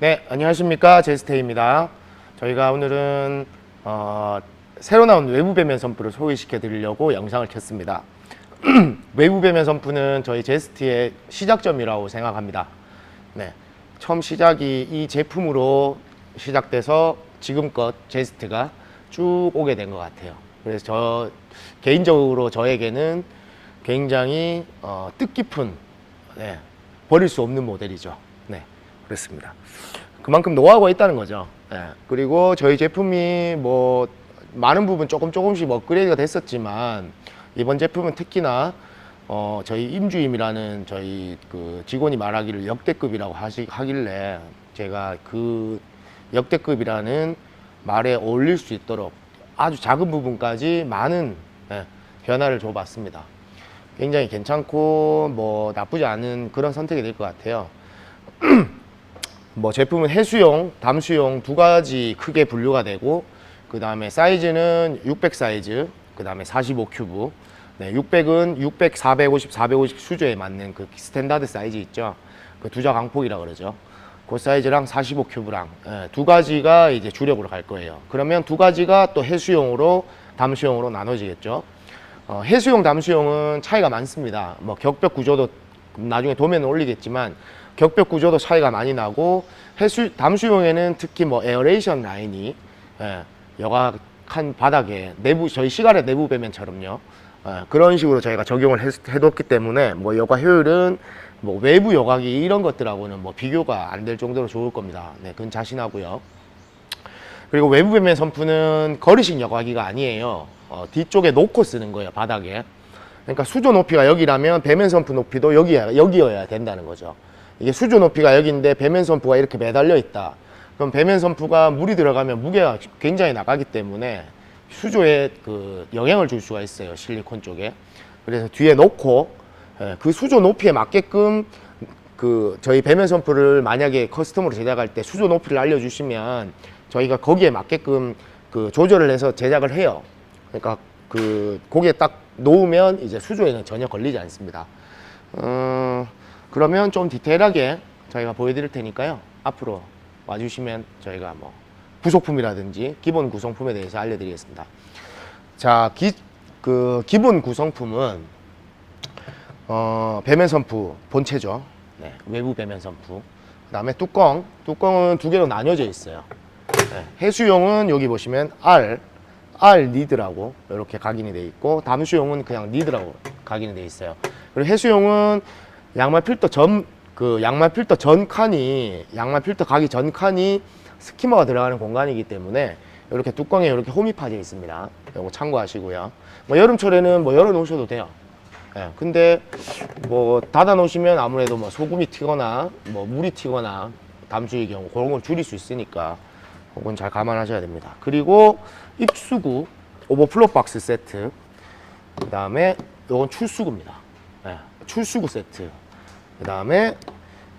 네, 안녕하십니까. 제스테입니다. 저희가 오늘은 어, 새로 나온 외부 배면 선프를 소개시켜 드리려고 영상을 켰습니다. 외부 배면 선프는 저희 제스트의 시작점이라고 생각합니다. 네, 처음 시작이 이 제품으로 시작돼서 지금껏 제스트가 쭉 오게 된 것 같아요. 그래서 저 개인적으로 저에게는 굉장히 어, 뜻깊은 네, 버릴 수 없는 모델이죠. 네, 그렇습니다. 그만큼 노하우가 있다는 거죠. 네, 그리고 저희 제품이 뭐 많은 부분 조금 조금씩 업그레이드가 됐었지만 이번 제품은 특히나 어, 저희 임주임이라는 저희 그 직원이 말하기를 역대급이라고 하시, 하길래 제가 그 역대급이라는 말에 어울릴 수 있도록 아주 작은 부분까지 많은 예, 변화를 줘봤습니다. 굉장히 괜찮고 뭐 나쁘지 않은 그런 선택이 될 것 같아요. 뭐 제품은 해수용, 담수용 두 가지 크게 분류가 되고 그 다음에 사이즈는 600 사이즈, 그 다음에 45 큐브. 네, 600은 600, 450, 450 수조에 맞는 그 스탠다드 사이즈 있죠. 그 두자 강폭이라 그러죠. 그 사이즈랑 45 큐브랑 예, 두 가지가 이제 주력으로 갈 거예요. 그러면 두 가지가 또 해수용으로 담수용으로 나눠지겠죠. 어, 해수용, 담수용은 차이가 많습니다. 뭐 격벽 구조도 나중에 도면을 올리겠지만 격벽 구조도 차이가 많이 나고 해수 담수용에는 특히 뭐 에어레이션 라인이 예, 여각한 바닥에 내부 저희 시간의 내부 배면처럼요. 예, 그런 식으로 저희가 적용을 했, 해뒀기 때문에 뭐 여과 효율은 뭐 외부 여각이 이런 것들하고는 뭐 비교가 안 될 정도로 좋을 겁니다. 네, 그건 자신하고요. 그리고 외부 배면 선프는 거리식 여과기가 아니에요. 어, 뒤쪽에 놓고 쓰는 거예요, 바닥에. 그러니까 수조 높이가 여기라면 배면 선프 높이도 여기야, 여기여야 된다는 거죠. 이게 수조 높이가 여기인데 배면 선프가 이렇게 매달려 있다. 그럼 배면 선프가 물이 들어가면 무게가 굉장히 나가기 때문에 수조에 그 영향을 줄 수가 있어요, 실리콘 쪽에. 그래서 뒤에 놓고 예, 그 수조 높이에 맞게끔 그 저희 배면 선프를 만약에 커스텀으로 제작할 때 수조 높이를 알려주시면 저희가 거기에 맞게끔 그 조절을 해서 제작을 해요. 그러니까 그 거기에 딱 놓으면 이제 수조에는 전혀 걸리지 않습니다. 어, 그러면 좀 디테일하게 저희가 보여드릴 테니까요. 앞으로 와주시면 저희가 뭐 부속품이라든지 기본 구성품에 대해서 알려드리겠습니다. 자, 기, 그 기본 구성품은 어, 배면 선프 본체죠. 네, 외부 배면 선프. 그다음에 뚜껑. 뚜껑은 두 개로 나뉘어져 있어요. 네, 해수용은 여기 보시면 R, R 니드라고 이렇게 각인이 돼 있고 담수용은 그냥 니드라고 각인이 돼 있어요. 그리고 해수용은 양말 필터 전 그 양말 필터 전 칸이 양말 필터 가기 전 칸이 스키머가 들어가는 공간이기 때문에 이렇게 뚜껑에 이렇게 홈이 파져 있습니다. 이거 참고하시고요. 뭐 여름철에는 뭐 열어 놓으셔도 돼요. 예, 근데 뭐 닫아 놓으시면 아무래도 뭐 소금이 튀거나 뭐 물이 튀거나 담수의 경우 그런 걸 줄일 수 있으니까 그건 잘 감안하셔야 됩니다. 그리고 입수구 오버플로 박스 세트 그 다음에 이건 출수구입니다. 예, 출수구 세트 그 다음에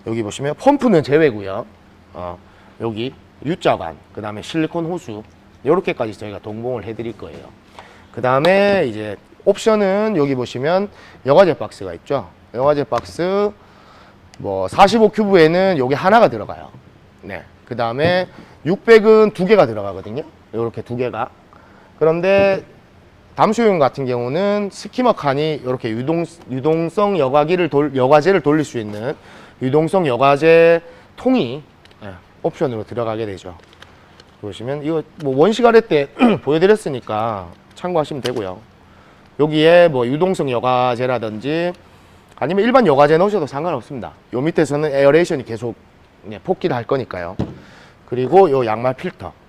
여기 보시면 펌프는 제외고요. 어, 여기 U자관 그 다음에 실리콘 호수 이렇게까지 저희가 동봉을 해드릴 거예요. 그 다음에 이제 옵션은 여기 보시면 여과제 박스가 있죠. 여과제 박스 뭐 45 큐브에는 여기 하나가 들어가요. 네. 그 다음에 600은 두 개가 들어가거든요. 이렇게 두 개가. 그런데 담수용 같은 경우는 스키머 칸이 이렇게 유동, 유동성 여과기를 돌, 여과제를 돌릴 수 있는 유동성 여과제 통이 예, 옵션으로 들어가게 되죠. 보시면 이거 뭐 원식 아래 때 보여드렸으니까 참고하시면 되고요. 여기에 뭐 유동성 여과제라든지 아니면 일반 여과제 넣으셔도 상관없습니다. 요 밑에서는 에어레이션이 계속 예, 폭기를 할 거니까요. 그리고 요 양말 필터.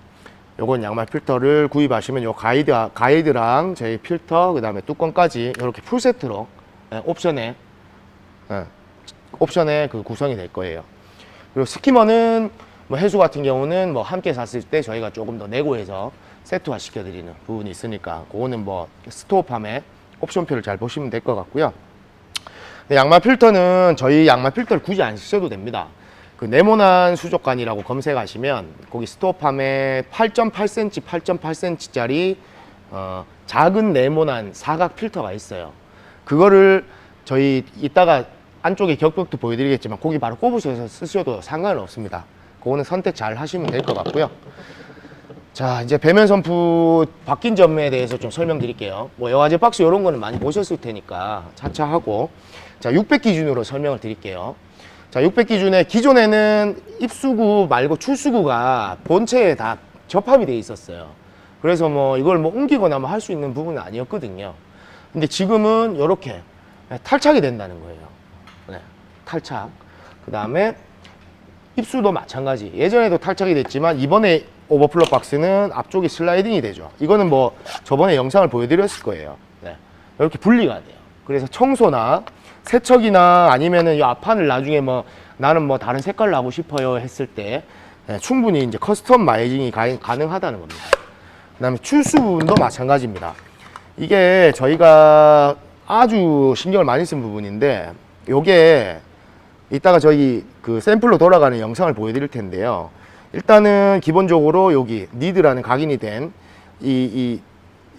요건 양말 필터를 구입하시면 요 가이드 가이드랑 저희 필터 그 다음에 뚜껑까지 이렇게 풀 세트로 예, 옵션에 예, 옵션에 그 구성이 될 거예요. 그리고 스키머는 뭐 해수 같은 경우는 뭐 함께 샀을 때 저희가 조금 더 내고 해서 세트화 시켜드리는 부분이 있으니까 그거는 뭐 스토어팜에 옵션표를 잘 보시면 될 것 같고요. 양말 필터는 저희 양말 필터를 굳이 안 쓰셔도 됩니다. 그 네모난 수족관이라고 검색하시면 거기 스토어팜에 8.8cm, 8.8cm짜리 어, 작은 네모난 사각 필터가 있어요. 그거를 저희 이따가 안쪽에 격벽도 보여드리겠지만 거기 바로 꼽으셔서 쓰셔도 상관은 없습니다. 그거는 선택 잘 하시면 될 것 같고요. 자, 이제 배면 선프 바뀐 점에 대해서 좀 설명드릴게요. 뭐 여화제 박스 이런 거는 많이 보셨을 테니까 차차 하고 자, 600 기준으로 설명을 드릴게요. 자, 600 기준에 기존에는 입수구 말고 출수구가 본체에 다 접합이 돼 있었어요. 그래서 뭐 이걸 뭐 옮기거나 뭐 할 수 있는 부분은 아니었거든요. 근데 지금은 이렇게 탈착이 된다는 거예요. 네, 탈착. 그 다음에 입수도 마찬가지. 예전에도 탈착이 됐지만 이번에 오버플러 박스는 앞쪽이 슬라이딩이 되죠. 이거는 뭐 저번에 영상을 보여드렸을 거예요. 네. 이렇게 분리가 돼요. 그래서 청소나 세척이나 아니면은 이 앞판을 나중에 뭐 나는 뭐 다른 색깔로 하고 싶어요 했을 때 네, 충분히 이제 커스텀 마이징이 가, 가능하다는 겁니다. 그다음에 출수 부분도 마찬가지입니다. 이게 저희가 아주 신경을 많이 쓴 부분인데 요게 이따가 저희 그 샘플로 돌아가는 영상을 보여드릴 텐데요. 일단은 기본적으로 여기 니드라는 각인이 된 이, 이,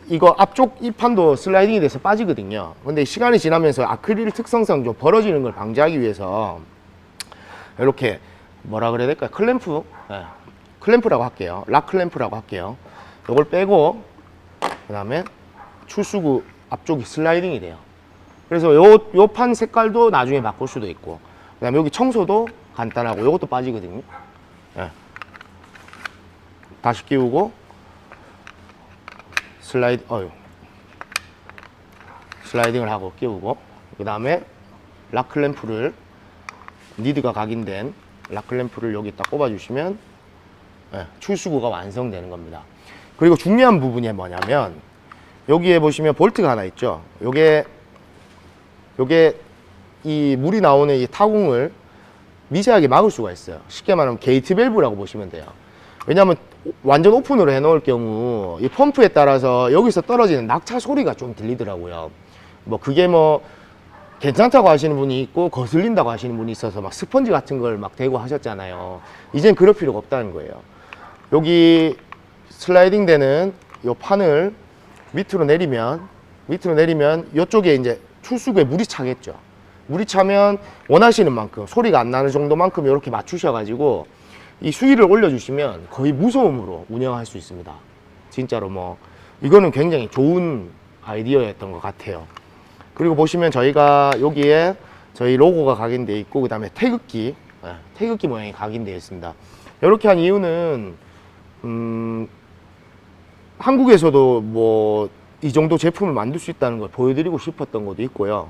이거 앞쪽 이 판도 슬라이딩이 돼서 빠지거든요. 근데 시간이 지나면서 아크릴 특성상 좀 벌어지는 걸 방지하기 위해서 이렇게 뭐라 그래야 될까요? 클램프? 네. 클램프라고 할게요. 락 클램프라고 할게요. 이걸 빼고 그 다음에 출수구 앞쪽이 슬라이딩이 돼요. 그래서 요, 요 판 색깔도 나중에 바꿀 수도 있고 그 다음에 여기 청소도 간단하고 요것도 빠지거든요. 예. 다시 끼우고 슬라이드 어유 슬라이딩을 하고 끼우고 그 다음에 락클램프를 니드가 각인된 락클램프를 여기 딱 꼽아주시면 예, 출수구가 완성되는 겁니다. 그리고 중요한 부분이 뭐냐면 여기에 보시면 볼트가 하나 있죠. 요게 요게 이 물이 나오는 이 타공을 미세하게 막을 수가 있어요. 쉽게 말하면 게이트 밸브라고 보시면 돼요. 왜냐하면 완전 오픈으로 해놓을 경우 이 펌프에 따라서 여기서 떨어지는 낙차 소리가 좀 들리더라고요. 뭐 그게 뭐 괜찮다고 하시는 분이 있고 거슬린다고 하시는 분이 있어서 막 스펀지 같은 걸 막 대고 하셨잖아요. 이젠 그럴 필요가 없다는 거예요. 여기 슬라이딩 되는 이 판을 밑으로 내리면 밑으로 내리면 이쪽에 이제 출수구에 물이 차겠죠. 물이 차면 원하시는 만큼 소리가 안 나는 정도만큼 이렇게 맞추셔가지고 이 수위를 올려주시면 거의 무소음으로 운영할 수 있습니다. 진짜로 뭐 이거는 굉장히 좋은 아이디어였던 것 같아요. 그리고 보시면 저희가 여기에 저희 로고가 각인되어 있고 그 다음에 태극기 예, 태극기 모양이 각인되어 있습니다. 이렇게 한 이유는 음, 한국에서도 뭐 이 정도 제품을 만들 수 있다는 걸 보여드리고 싶었던 것도 있고요.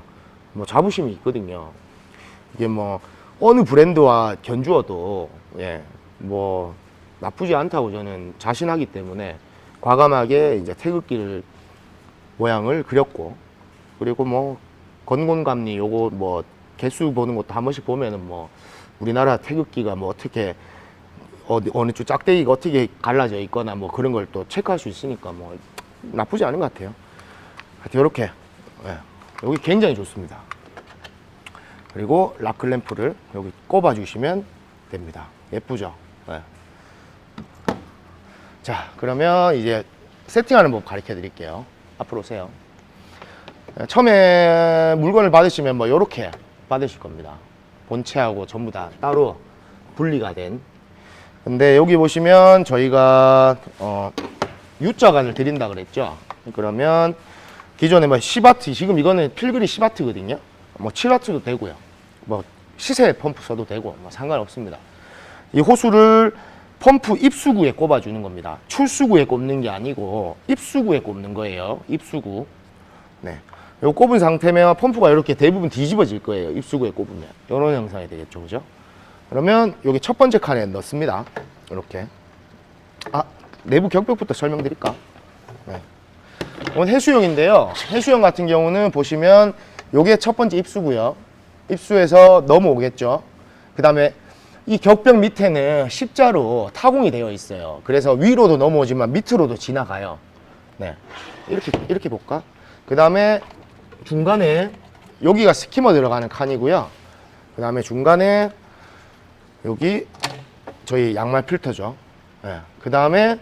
뭐 자부심이 있거든요. 이게 뭐 어느 브랜드와 견주어도 예, 뭐 나쁘지 않다고 저는 자신하기 때문에 과감하게 이제 태극기를 모양을 그렸고 그리고 뭐 건곤감리 요거 뭐 개수 보는 것도 한 번씩 보면은 뭐 우리나라 태극기가 뭐 어떻게 어디 어느 쪽 짝대기가 어떻게 갈라져 있거나 뭐 그런 걸 또 체크할 수 있으니까 뭐 나쁘지 않은 것 같아요. 하여튼 이렇게 예, 여기 굉장히 좋습니다. 그리고 락클램프를 여기 꼽아 주시면 됩니다. 예쁘죠? 예. 자, 그러면 이제 세팅하는 법 가르쳐 드릴게요. 앞으로 오세요. 예, 처음에 물건을 받으시면 뭐 이렇게 받으실 겁니다. 본체하고 전부 다 따로 분리가 된. 근데 여기 보시면 저희가 어, U자간을 드린다 그랬죠. 그러면 기존에 뭐 10와트 지금 이거는 필그리 10와트거든요. 뭐 7와트도 되고요. 뭐 시세 펌프 써도 되고 뭐 상관없습니다. 이 호수를 펌프 입수구에 꼽아주는 겁니다. 출수구에 꼽는 게 아니고 입수구에 꼽는 거예요. 입수구. 네. 요 꼽은 상태면 펌프가 이렇게 대부분 뒤집어질 거예요. 입수구에 꼽으면. 이런 형상이 되겠죠. 그죠? 그러면 여기 첫 번째 칸에 넣습니다. 이렇게. 아, 내부 격벽부터 설명드릴까? 네. 이건 해수용인데요. 해수용 같은 경우는 보시면 요게 첫 번째 입수고요. 입수해서 넘어오겠죠. 그 다음에 이 격벽 밑에는 십자로 타공이 되어 있어요. 그래서 위로도 넘어오지만 밑으로도 지나가요. 네. 이렇게, 이렇게 볼까? 그 다음에 중간에 여기가 스키머 들어가는 칸이고요. 그 다음에 중간에 여기 저희 양말 필터죠. 네. 그 다음에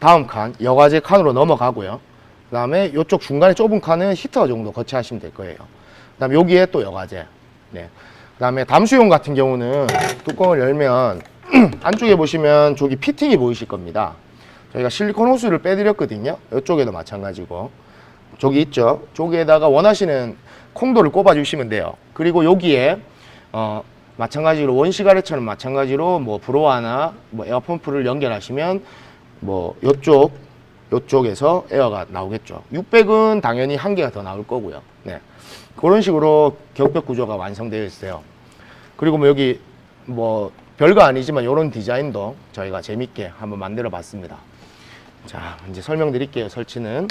다음 칸 여과제 칸으로 넘어가고요. 그 다음에 이쪽 중간에 좁은 칸은 히터 정도 거치하시면 될 거예요. 그 다음에 여기에 또 여과제. 네. 그 다음에 담수용 같은 경우는 뚜껑을 열면 안쪽에 보시면 저기 피팅이 보이실 겁니다. 저희가 실리콘 호스를 빼드렸거든요. 이쪽에도 마찬가지고. 저기 있죠. 저기에다가 원하시는 콩도를 꼽아주시면 돼요. 그리고 여기에 어, 마찬가지로 원시가래처럼 마찬가지로 뭐 브로아나 뭐 에어펌프를 연결하시면 뭐 요쪽 요쪽에서 에어가 나오겠죠. 600은 당연히 한 개가 더 나올 거고요. 네. 그런 식으로 격벽 구조가 완성되어 있어요. 그리고 뭐 여기 뭐 별거 아니지만 이런 디자인도 저희가 재밌게 한번 만들어 봤습니다. 자, 이제 설명드릴게요. 설치는.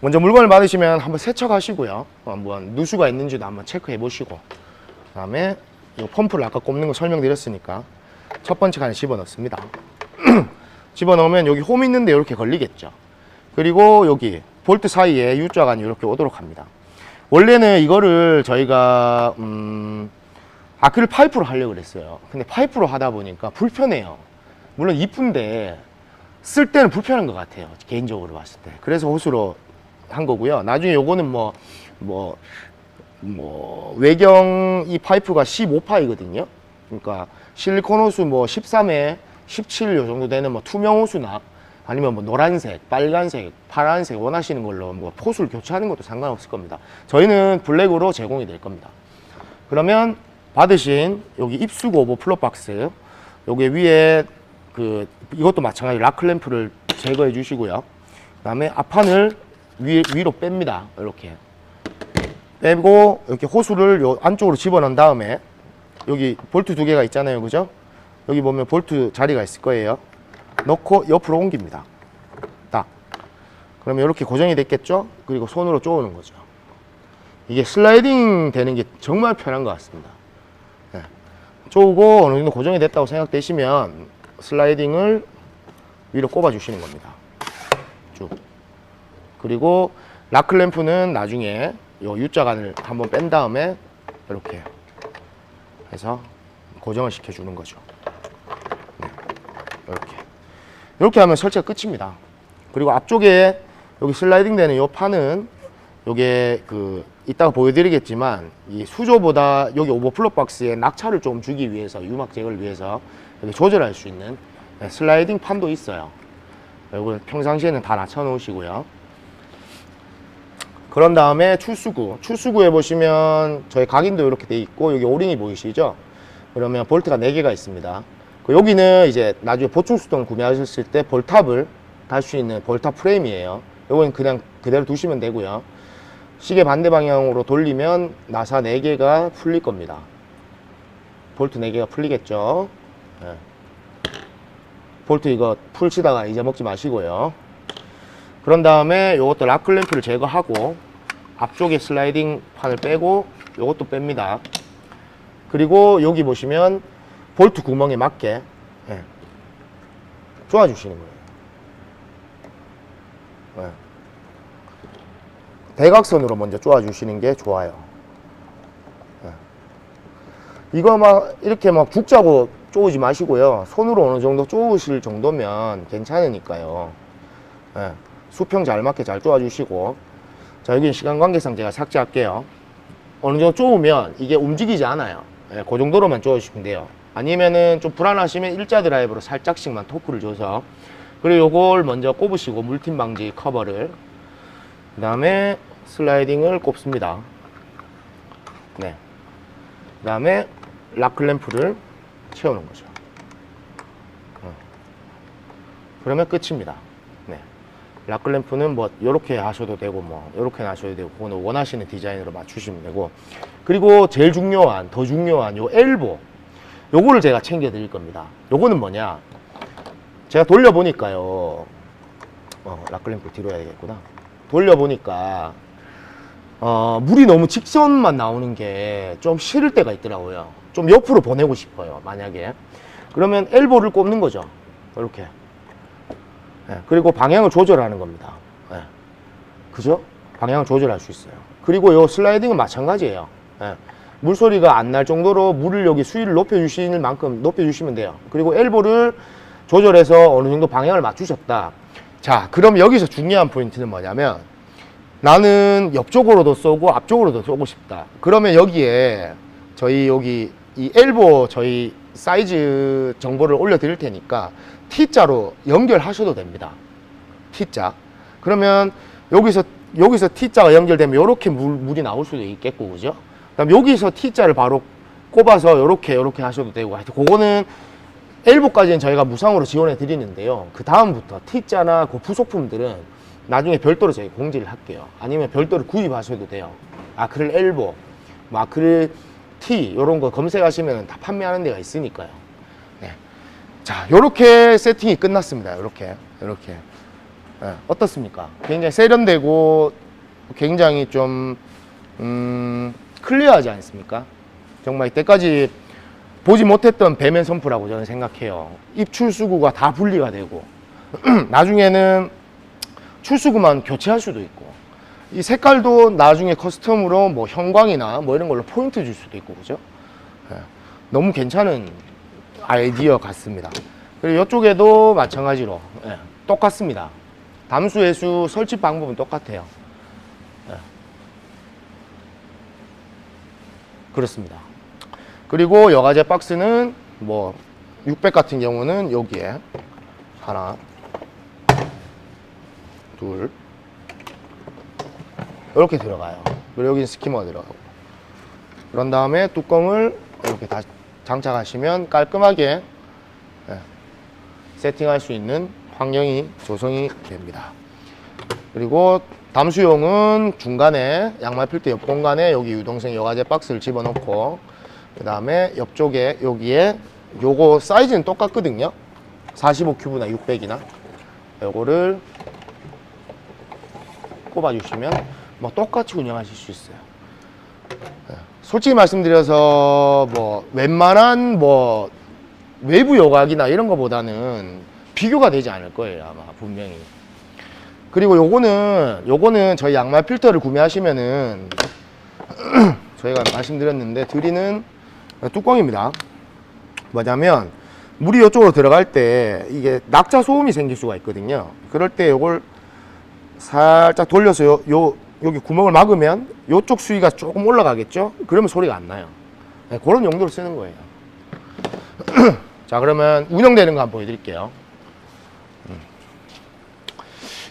먼저 물건을 받으시면 한번 세척하시고요. 한번 누수가 있는지도 한번 체크해 보시고. 그다음에 이 펌프를 아까 꼽는 거 설명드렸으니까 첫 번째 칸에 집어 넣습니다. 집어 넣으면 여기 홈 있는데 이렇게 걸리겠죠. 그리고 여기 볼트 사이에 U자간이 이렇게 오도록 합니다. 원래는 이거를 저희가 음, 아크릴 파이프로 하려고 그랬어요. 근데 파이프로 하다 보니까 불편해요. 물론 이쁜데 쓸 때는 불편한 것 같아요. 개인적으로 봤을 때. 그래서 호수로 한 거고요. 나중에 요거는 뭐, 뭐, 뭐, 외경 이 파이프가 15파이거든요. 그러니까 실리콘 호수 뭐 13에 17 요 정도 되는 뭐 투명 호수 나 아니면 뭐 노란색, 빨간색, 파란색 원하시는 걸로 뭐 포수를 교체하는 것도 상관없을 겁니다. 저희는 블랙으로 제공이 될 겁니다. 그러면 받으신 여기 입수고 오버 플롯 박스 여기 위에 그 이것도 마찬가지 라클램프를 제거해 주시고요. 그다음에 앞판을 위, 위로 뺍니다. 이렇게 빼고 이렇게 호수를 요 안쪽으로 집어넣은 다음에 여기 볼트 두 개가 있잖아요, 그죠? 여기 보면 볼트 자리가 있을 거예요. 넣고 옆으로 옮깁니다. 딱. 그러면 이렇게 고정이 됐겠죠? 그리고 손으로 쪼는 거죠. 이게 슬라이딩 되는 게 정말 편한 것 같습니다. 네. 쪼고 어느 정도 고정이 됐다고 생각되시면 슬라이딩을 위로 꼽아 주시는 겁니다. 쭉. 그리고 라클램프는 나중에 요 U자간을 한번 뺀 다음에 이렇게 해서 고정을 시켜 주는 거죠. 네. 이렇게. 이렇게 하면 설치가 끝입니다. 그리고 앞쪽에 여기 슬라이딩 되는 이 판은 요게 그 이따가 보여드리겠지만 이 수조보다 여기 오버플로 박스에 낙차를 좀 주기 위해서 유막 제거를 위해서 이렇게 조절할 수 있는 네, 슬라이딩 판도 있어요. 이거 평상시에는 다 낮춰 놓으시고요. 그런 다음에 출수구. 출수구에 보시면 저희 각인도 이렇게 돼 있고 여기 오링이 보이시죠? 그러면 볼트가 4개가 있습니다. 그 여기는 이제 나중에 보충 수동 구매하셨을 때 볼탑을 달 수 있는 볼탑 프레임이에요. 이건 그냥 그대로 두시면 되고요. 시계 반대 방향으로 돌리면 나사 4개가 풀릴 겁니다. 볼트 4개가 풀리겠죠? 예. 볼트 이거 풀치다가 잊어먹지 마시고요. 그런 다음에 요것도 락클램프를 제거하고 앞쪽에 슬라이딩 판을 빼고 요것도 뺍니다. 그리고 여기 보시면 볼트 구멍에 맞게 예, 조아주시는 거예요. 예. 대각선으로 먼저 조아주시는 게 좋아요. 예. 이거 막 이렇게 막 죽자고 쪼우지 마시고요. 손으로 어느 정도 쪼우실 정도면 괜찮으니까요. 예. 수평 잘 맞게 잘 쪼아주시고 자 여기는 시간 관계상 제가 삭제할게요. 어느 정도 쪼우면 이게 움직이지 않아요. 예, 그 정도로만 쪼아주시면 돼요. 아니면은 좀 불안하시면 일자 드라이브로 살짝씩만 토크를 줘서 그리고 요걸 먼저 꼽으시고 물팀 방지 커버를 그 다음에 슬라이딩을 꼽습니다. 네. 그 다음에 락클램프를 채우는 거죠. 어. 그러면 끝입니다. 네. 락클램프는 뭐 이렇게 하셔도 되고 뭐 이렇게 하셔도 되고 그거는 원하시는 디자인으로 맞추시면 되고 그리고 제일 중요한 더 중요한 요 엘보 요거를 제가 챙겨 드릴 겁니다. 요거는 뭐냐? 제가 돌려보니까요. 어, 락클램프 뒤로 해야 되겠구나. 돌려보니까 어, 물이 너무 직선만 나오는 게 좀 싫을 때가 있더라고요. 좀 옆으로 보내고 싶어요. 만약에 그러면 엘보를 꼽는 거죠. 이렇게. 예, 그리고 방향을 조절하는 겁니다. 예. 그죠? 방향을 조절할 수 있어요. 그리고 요 슬라이딩은 마찬가지예요. 예. 물소리가 안 날 정도로 물을 여기 수위를 높여주시는 만큼 높여주시면 돼요. 그리고 엘보를 조절해서 어느 정도 방향을 맞추셨다. 자, 그럼 여기서 중요한 포인트는 뭐냐면 나는 옆쪽으로도 쏘고 앞쪽으로도 쏘고 싶다. 그러면 여기에 저희 여기 이 엘보 저희 사이즈 정보를 올려드릴 테니까 T자로 연결하셔도 됩니다. T자. 그러면 여기서 여기서 T자가 연결되면 이렇게 물, 물이 나올 수도 있겠고 그죠? 그다음 여기서 T자를 바로 꼽아서 이렇게 이렇게 하셔도 되고 하여튼 그거는 엘보까지는 저희가 무상으로 지원해 드리는데요. 그 다음부터 T자나 그 부속품들은 나중에 별도로 저희 공지를 할게요. 아니면 별도로 구입하셔도 돼요. 아크릴 엘보, 뭐 아크릴 T 이런 거 검색하시면 다 판매하는 데가 있으니까요. 네. 자, 요렇게 세팅이 끝났습니다. 요렇게, 요렇게. 네, 어떻습니까? 굉장히 세련되고 굉장히 좀 음, 클리어하지 않습니까? 정말 이때까지 보지 못했던 배면 선프라고 저는 생각해요. 입출수구가 다 분리가 되고 나중에는 출수구만 교체할 수도 있고 이 색깔도 나중에 커스텀으로 뭐 형광이나 뭐 이런 걸로 포인트 줄 수도 있고 그죠? 예, 너무 괜찮은 아이디어 같습니다. 그리고 이쪽에도 마찬가지로 예, 똑같습니다. 담수 해수 설치 방법은 똑같아요. 그렇습니다. 그리고 여과제 박스는 뭐 600 같은 경우는 여기에 하나, 둘, 이렇게 들어가요. 그리고 여기는 스키머가 들어가고. 그런 다음에 뚜껑을 이렇게 다 장착하시면 깔끔하게 예, 세팅할 수 있는 환경이 조성이 됩니다. 그리고 담수용은 중간에 양말 필터 옆 공간에 여기 유동성 여과제 박스를 집어넣고 그 다음에 옆쪽에 여기에 요거 사이즈는 똑같거든요. 45 큐브나 600이나. 요거를 꼽아주시면 뭐 똑같이 운영하실 수 있어요. 예, 솔직히 말씀드려서 뭐 웬만한 뭐 외부 요각이나 이런 거보다는 비교가 되지 않을 거예요 아마 분명히 그리고 요거는 요거는 저희 양말 필터를 구매하시면은 저희가 말씀드렸는데 드리는 뚜껑입니다. 뭐냐면 물이 이쪽으로 들어갈 때 이게 낙자 소음이 생길 수가 있거든요. 그럴 때 요걸 살짝 돌려서 요, 요 여기 구멍을 막으면 요쪽 수위가 조금 올라가겠죠? 그러면 소리가 안 나요. 네, 그런 용도로 쓰는 거예요. 자 그러면 운영되는 거 한번 보여드릴게요.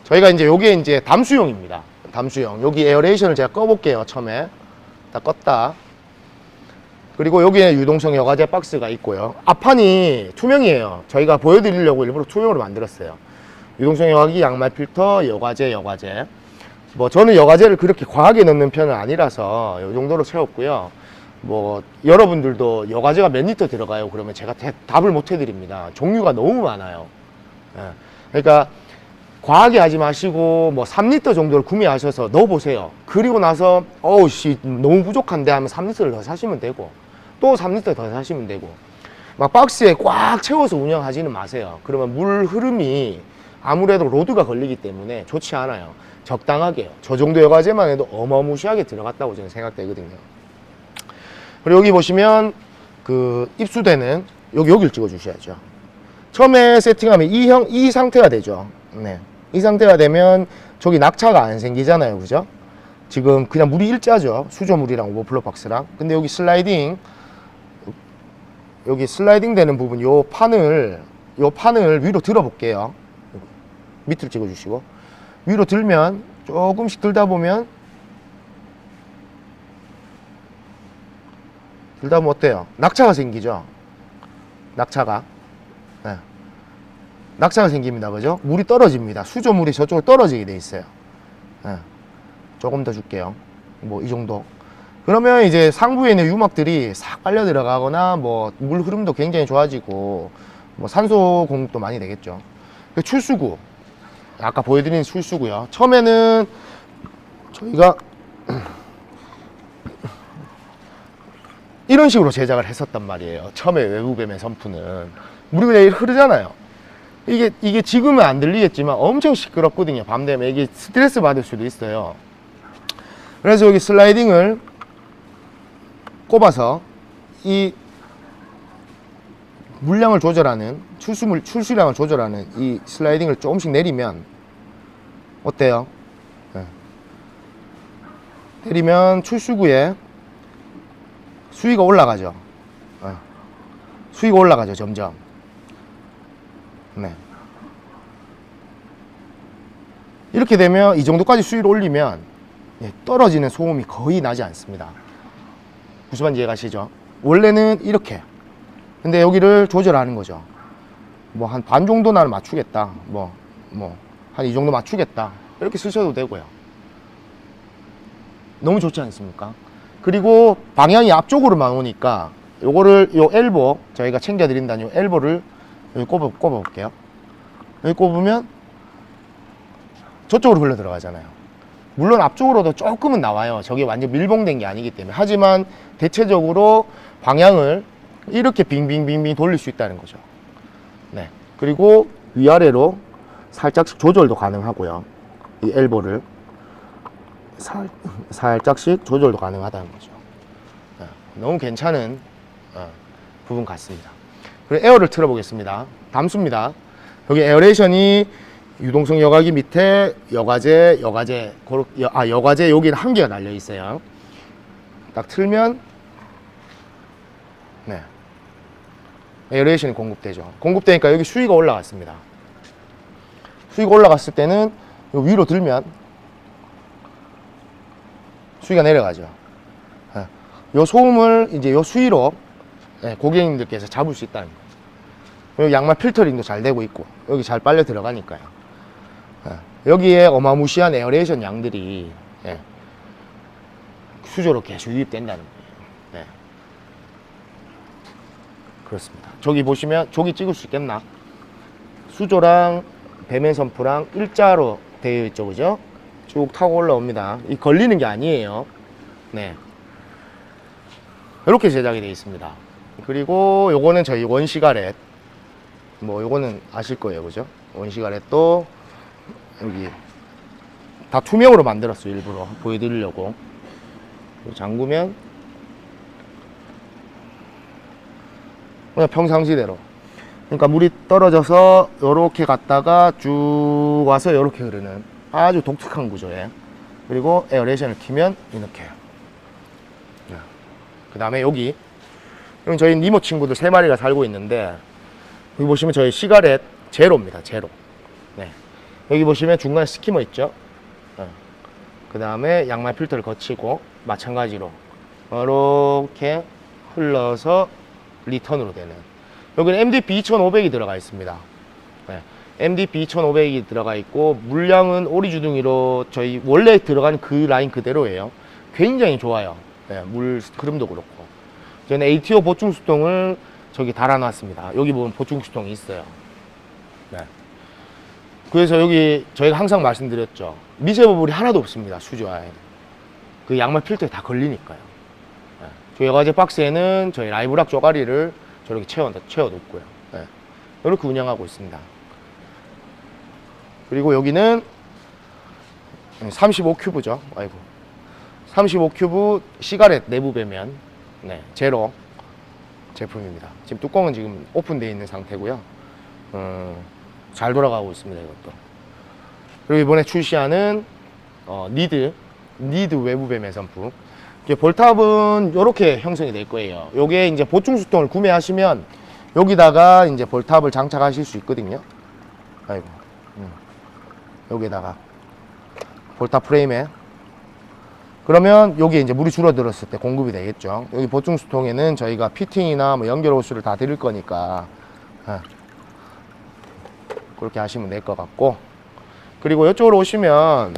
저희가 이제 요게 이제 담수용입니다. 담수용. 여기 에어레이션을 제가 꺼볼게요. 처음에. 다 껐다. 그리고 여기에 유동성 여과제 박스가 있고요. 앞판이 투명이에요. 저희가 보여드리려고 일부러 투명으로 만들었어요. 유동성 여과기, 양말 필터, 여과제, 여과제. 뭐 저는 여과제를 그렇게 과하게 넣는 편은 아니라서 이 정도로 채웠고요. 뭐 여러분들도 여과제가 몇 리터 들어가요? 그러면 제가 대- 답을 못 해드립니다. 종류가 너무 많아요. 예. 그러니까 과하게 하지 마시고 뭐 3리터 정도를 구매하셔서 넣어보세요. 그리고 나서 어우 씨 너무 부족한데 하면 3리터를 더 사시면 되고 또 3리터 더 사시면 되고 막 박스에 꽉 채워서 운영하지는 마세요. 그러면 물 흐름이 아무래도 로드가 걸리기 때문에 좋지 않아요. 적당하게요. 저 정도 여과제만 해도 어마무시하게 들어갔다고 저는 생각되거든요. 그리고 여기 보시면 그 입수되는 여기 여기를 찍어 주셔야죠. 처음에 세팅하면 이 형, 이 상태가 되죠. 네. 이 상태가 되면 저기 낙차가 안 생기잖아요. 그죠? 지금 그냥 물이 일자죠. 수조물이랑 오버플로 박스랑. 근데 여기 슬라이딩, 여기 슬라이딩 되는 부분, 요 판을, 요 판을 위로 들어 볼게요. 밑으로 찍어 주시고. 위로 들면 조금씩 들다 보면 들다 보면 어때요? 낙차가 생기죠? 낙차가. 네. 낙차가 생깁니다. 그죠? 물이 떨어집니다. 수조물이 저쪽으로 떨어지게 돼 있어요. 예. 조금 더 줄게요. 뭐 이 정도. 그러면 이제 상부에 있는 유막들이 싹 빨려 들어가거나 뭐 물 흐름도 굉장히 좋아지고 뭐 산소 공급도 많이 되겠죠. 그 출수구. 아까 보여드린 출수구요. 처음에는 저희가 이런 식으로 제작을 했었단 말이에요. 처음에 외부 뱀의 선프는 물이 그냥 흐르잖아요. 이게 이게 지금은 안 들리겠지만 엄청 시끄럽거든요. 밤 되면 이게 스트레스 받을 수도 있어요. 그래서 여기 슬라이딩을 꼽아서 이 물량을 조절하는 출수물 출수량을 조절하는 이 슬라이딩을 조금씩 내리면 어때요? 네. 내리면 출수구에 수위가 올라가죠. 네. 수위가 올라가죠 점점. 네. 이렇게 되면 이 정도까지 수위를 올리면 예, 떨어지는 소음이 거의 나지 않습니다. 무슨 말인지 이해가시죠? 원래는 이렇게. 근데 여기를 조절하는 거죠. 뭐 한 반 정도 나는 맞추겠다. 뭐, 뭐, 한 이 정도 맞추겠다. 이렇게 쓰셔도 되고요. 너무 좋지 않습니까? 그리고 방향이 앞쪽으로만 오니까 요거를 요 엘보 저희가 챙겨 드린다는 요 엘보를 여기 꼽아, 꼽아 볼게요. 여기 꼽으면 저쪽으로 흘러 들어가잖아요. 물론 앞쪽으로도 조금은 나와요. 저게 완전 밀봉된 게 아니기 때문에. 하지만 대체적으로 방향을 이렇게 빙빙빙빙 돌릴 수 있다는 거죠. 네. 그리고 위아래로 살짝씩 조절도 가능하고요. 이 엘보를 살, 살짝씩 조절도 가능하다는 거죠. 네. 너무 괜찮은 어, 부분 같습니다. 그리고 에어를 틀어 보겠습니다. 담수입니다. 여기 에어레이션이 유동성 여과기 밑에 여과제, 여과제, 아 여과제 여기는 한 개가 달려 있어요. 딱 틀면 네 에어레이션이 공급되죠. 공급되니까 여기 수위가 올라갔습니다. 수위가 올라갔을 때는 요 위로 들면 수위가 내려가죠. 예. 요 소음을 이제 요 수위로 예, 고객님들께서 잡을 수 있다는 거예요. 여기 양말 필터링도 잘 되고 있고 여기 잘 빨려 들어가니까요. 예. 여기에 어마무시한 에어레이션 양들이 예, 수조로 계속 유입된다는 거예요. 네. 그렇습니다. 저기 보시면 저기 찍을 수 있겠나? 수조랑 배면 선프랑 일자로 되어 있죠, 그죠? 쭉 타고 올라옵니다. 이 걸리는 게 아니에요. 네. 이렇게 제작이 되어 있습니다. 그리고 요거는 저희 원시가렛. 뭐 요거는 아실 거예요, 그죠? 원시가렛도 여기 다 투명으로 만들었어요, 일부러 보여드리려고. 잠그면 그냥 평상시대로. 그러니까 물이 떨어져서 요렇게 갔다가 쭉 와서 요렇게 흐르는 아주 독특한 구조에 그리고 에어레이션을 키면 이렇게 그 다음에 여기 그럼 저희 니모 친구들 세 마리가 살고 있는데 여기 보시면 저희 시가렛 제로입니다 제로. 네. 여기 보시면 중간에 스키머 있죠? 그 다음에 양말 필터를 거치고 마찬가지로 이렇게 흘러서 리턴으로 되는. 여기는 MDP 2500이 들어가 있습니다. 네. MDP 2500이 들어가 있고 물량은 오리주둥이로 저희 원래 들어가는 그 라인 그대로예요. 굉장히 좋아요. 네, 물 흐름도 그렇고 저는 ATO 보충 수통을 저기 달아놨습니다. 여기 보면 보충 수통이 있어요. 네. 그래서 여기 저희가 항상 말씀드렸죠. 미세 버블이 하나도 없습니다 수조화에. 그 양말 필터에 다 걸리니까요. 네. 저희 여과제 박스에는 저희 라이브락 쪼가리를 저렇게 채워, 채워놓고요. 네. 이렇게 운영하고 있습니다. 그리고 여기는 35큐브죠. 아이고. 35큐브 시가렛 내부 배면 네, 제로 제품입니다. 지금 뚜껑은 지금 오픈되어 있는 상태고요. 음, 잘 돌아가고 있습니다 이것도. 그리고 이번에 출시하는 어, 니드 니드 외부 배면 선풍. 이게 볼탑은 이렇게 형성이 될 거예요. 요게 이제 보충 수통을 구매하시면 여기다가 이제 볼탑을 장착하실 수 있거든요. 아이고 음. 여기다가 볼탑 프레임에 그러면 여기 이제 물이 줄어들었을 때 공급이 되겠죠. 여기 보충 수통에는 저희가 피팅이나 뭐 연결 호스를 다 드릴 거니까 예. 그렇게 하시면 될 것 같고 그리고 이쪽으로 오시면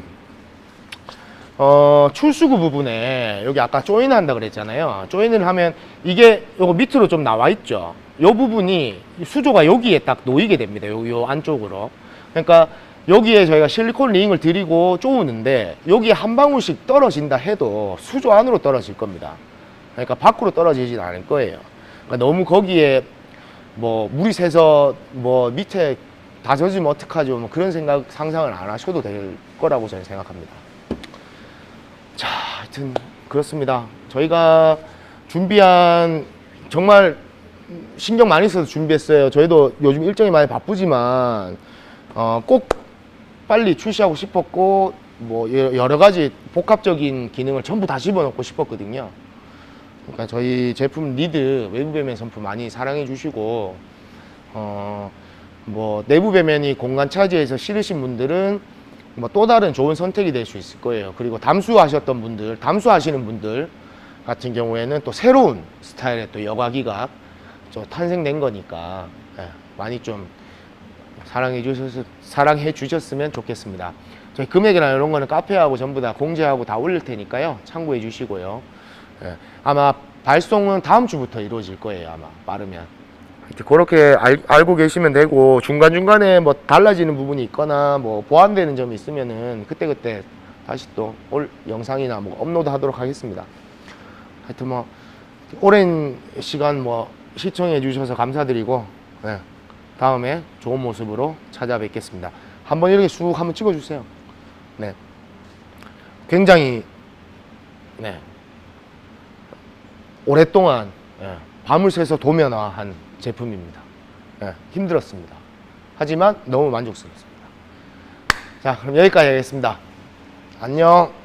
어, 출수구 부분에 여기 아까 조인 한다 그랬잖아요. 조인을 하면 이게 요거 밑으로 좀 나와 있죠. 요 부분이 수조가 여기에 딱 놓이게 됩니다. 요, 요 안쪽으로. 그러니까 여기에 저희가 실리콘 링을 들이고 쪼우는데 여기에 한 방울씩 떨어진다 해도 수조 안으로 떨어질 겁니다. 그러니까 밖으로 떨어지진 않을 거예요. 그러니까 너무 거기에 뭐 물이 새서 뭐 밑에 다 젖으면 어떡하죠? 뭐 그런 생각 상상을 안 하셔도 될 거라고 저는 생각합니다. 자, 하여튼 그렇습니다. 저희가 준비한 정말 신경 많이 써서 준비했어요. 저희도 요즘 일정이 많이 바쁘지만 어, 꼭 빨리 출시하고 싶었고 뭐 여- 여러 가지 복합적인 기능을 전부 다 집어넣고 싶었거든요. 그러니까 저희 제품 리드 외부 배면 선풍 많이 사랑해 주시고 어 뭐 내부 배면이 공간 차지해서 싫으신 분들은 뭐 또 다른 좋은 선택이 될 수 있을 거예요. 그리고 담수하셨던 분들, 담수하시는 분들 같은 경우에는 또 새로운 스타일의 또 여과기가 저 탄생된 거니까 예, 많이 좀 사랑해 주셔서 사랑해 주셨으면 좋겠습니다. 저희 금액이나 이런 거는 카페하고 전부 다 공지하고 다 올릴 테니까요. 참고해 주시고요. 예, 아마 발송은 다음 주부터 이루어질 거예요. 아마 빠르면. 그렇게 알, 알고 계시면 되고 중간 중간에 뭐 달라지는 부분이 있거나 뭐 보완되는 점이 있으면은 그때 그때 다시 또 올 영상이나 뭐 업로드하도록 하겠습니다. 하여튼 뭐 오랜 시간 뭐 시청해 주셔서 감사드리고 예, 다음에 좋은 모습으로 찾아뵙겠습니다. 한번 이렇게 쑥 한번 찍어주세요. 네, 굉장히 네 오랫동안 예, 밤을 새서 도면화한 제품입니다. 예, 힘들었습니다. 하지만 너무 만족스럽습니다. 자, 그럼 여기까지 하겠습니다. 안녕.